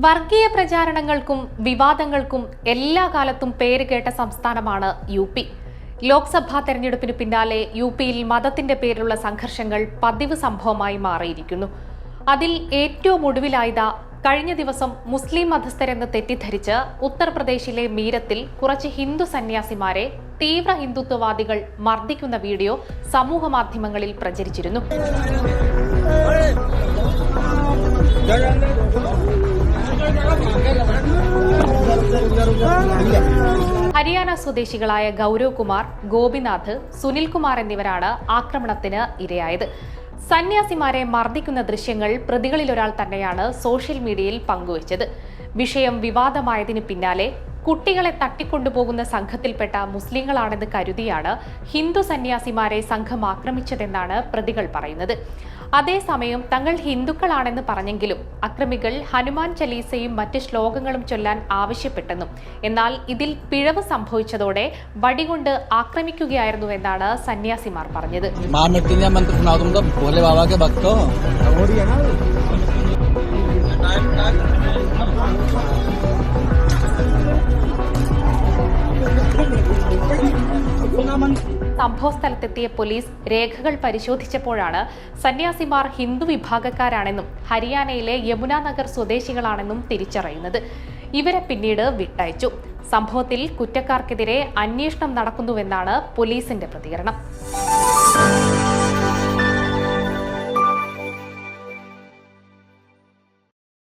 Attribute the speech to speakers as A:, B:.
A: വർഗീയ പ്രചാരണങ്ങൾക്കും വിവാദങ്ങൾക്കും എല്ലാ കാലത്തും പേരുകേട്ട സംസ്ഥാനമാണ് യു പി. ലോക്സഭാ തെരഞ്ഞെടുപ്പിന് പിന്നാലെ യു പിയിൽ മതത്തിന്റെ പേരിലുള്ള സംഘർഷങ്ങൾ പതിവ് സംഭവമായി മാറിയിരിക്കുന്നു. അതിൽ ഏറ്റവും ഒടുവിലായത് കഴിഞ്ഞ ദിവസം മുസ്ലിം മതസ്ഥരെന്ന് തെറ്റിദ്ധരിച്ച് ഉത്തർപ്രദേശിലെ മീരത്തിൽ കുറച്ച് ഹിന്ദു സന്യാസിമാരെ തീവ്ര ഹിന്ദുത്വവാദികൾ മർദ്ദിക്കുന്ന വീഡിയോ സമൂഹ മാധ്യമങ്ങളിൽ പ്രചരിച്ചിരുന്നു. സ്വദേശികളായ ഗൗരവ് കുമാർ ഗോപിനാഥ് സുനിൽകുമാർ എന്നിവരാണ് ആക്രമണത്തിന് ഇരയായത്. സന്യാസിമാരെ മർദ്ദിക്കുന്ന ദൃശ്യങ്ങൾ പ്രതികളിലൊരാൾ തന്നെയാണ് സോഷ്യൽ മീഡിയയിൽ പങ്കുവച്ചത്. വിഷയം വിവാദമായതിനു പിന്നാലെ കുട്ടികളെ തട്ടിക്കൊണ്ടുപോകുന്ന സംഘത്തിൽപ്പെട്ട മുസ്ലിങ്ങളാണെന്ന് കരുതിയാണ് ഹിന്ദു സന്യാസിമാരെ സംഘം ആക്രമിച്ചതെന്നാണ് പ്രതികൾ പറയുന്നത്. അതേസമയം തങ്ങൾ ഹിന്ദുക്കളാണെന്ന് പറഞ്ഞെങ്കിലും അക്രമികൾ ഹനുമാൻ ചലീസയും മറ്റ് ശ്ലോകങ്ങളും ചൊല്ലാൻ ആവശ്യപ്പെട്ടെന്നും എന്നാൽ ഇതിൽ പിഴവ് സംഭവിച്ചതോടെ വടികൊണ്ട് ആക്രമിക്കുകയായിരുന്നു എന്നാണ് സന്യാസിമാർ പറഞ്ഞത്. സംഭവസ്ഥലത്തെത്തിയ പോലീസ് രേഖകൾ പരിശോധിച്ചപ്പോഴാണ് സന്യാസിമാർ ഹിന്ദു വിഭാഗക്കാരാണെന്നും ഹരിയാനയിലെ യമുനാനഗർ സ്വദേശികളാണെന്നും തിരിച്ചറിയുന്നത്. ഇവരെ പിന്നീട് വിട്ടയച്ചു. സംഭവത്തിൽ കുറ്റക്കാർക്കെതിരെ അന്വേഷണം നടക്കുന്നുവെന്നാണ് പോലീസിന്റെ പ്രതികരണം.